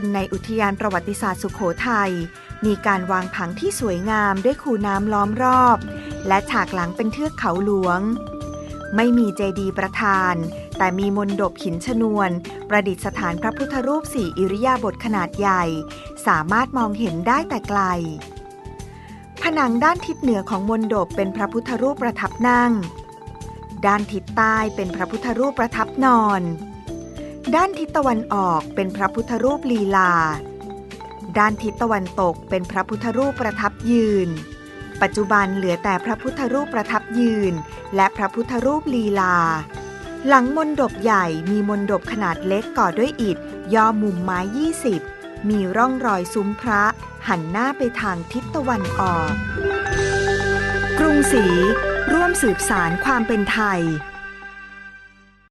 ลในอุทยานประวัติศาสตร์สุขโขทัยมีการวางผังที่สวยงามด้วยคูน้ำล้อมรอบ และฉากหลังเป็นเทือกเขาหลวง ไม่มีเจดีย์ประธาน แต่มีมนดบหินชนวน ประดิษฐานพระพุทธรูปสี่อิริยาบถขนาดใหญ่ สามารถมองเห็นได้แต่ไกล ผนังด้านทิศเหนือของมนดบเป็นพระพุทธรูปประทับนั่ง ด้านทิศใต้เป็นพระพุทธรูปประทับนอน ด้านทิศตะวันออกเป็นพระพุทธรูปลีลา ด้านทิศตะวันตกเป็นพระพุทธรูปประทับยืน ปัจจุบันเหลือแต่พระพุทธรูปประทับยืน และพระพุทธรูปลีลา หลังมนดบใหญ่มีมนดบขนาดเล็กก่อด้วยอิฐ ย่อมุมไม้ 20 มีร่องรอยซุ้มพระ หันหน้าไปทางทิศตะวันออก กรุงศรีร่วมสืบสารความเป็นไทย